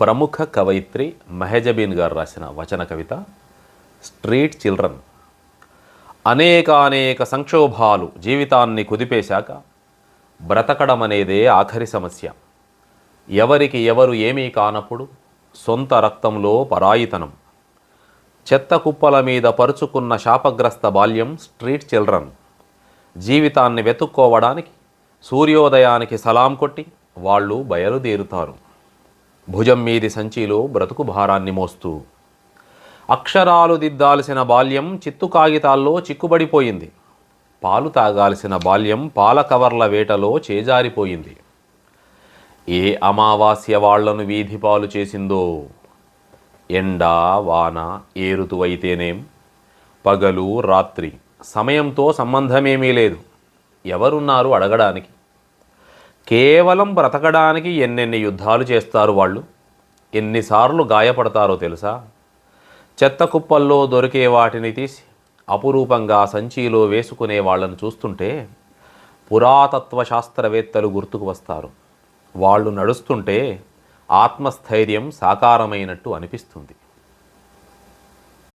ప్రముఖ కవయిత్రి మెహజబీన్ గారు రాసిన వచన కవిత స్ట్రీట్ చిల్డ్రన్. అనేకానేక సంక్షోభాలు జీవితాన్ని కుదిపేశాక బ్రతకడం అనేదే ఆఖరి సమస్య. ఎవరికి ఎవరు ఏమీ కానప్పుడు సొంత రక్తంలో పరాయితనం. చెత్త కుప్పల మీద పరుచుకున్న శాపగ్రస్త బాల్యం స్ట్రీట్ చిల్డ్రన్. జీవితాన్ని వెతుక్కోవడానికి సూర్యోదయానికి సలాం కొట్టి వాళ్ళు బయలుదేరుతారు. భుజం మీది సంచిలో బ్రతుకు భారాన్ని మోస్తూ. అక్షరాలు దిద్దాల్సిన బాల్యం చిత్తు కాగితాల్లో చిక్కుబడిపోయింది. పాలు తాగాల్సిన బాల్యం పాల కవర్ల వేటలో చేజారిపోయింది. ఏ అమావాస్య వాళ్ళను వీధి పాలు చేసిందో? ఎండ వాన ఏ ఋతువైతేనేం పగలు రాత్రి సమయంతో సంబంధమేమీ లేదు. ఎవరున్నారు అడగడానికి? కేవలం బ్రతకడానికి ఎన్నెన్ని యుద్ధాలు చేస్తారు వాళ్ళు? ఎన్నిసార్లు గాయపడతారో తెలుసా? చెత్త కుప్పల్లో దొరికే వాటిని తీసి అపురూపంగా సంచిలో వేసుకునే వాళ్ళను చూస్తుంటే పురాతత్వ శాస్త్రవేత్తలు గుర్తుకు వస్తారు. వాళ్ళు నడుస్తుంటే ఆత్మస్థైర్యం సాకారమైనట్టు అనిపిస్తుంది.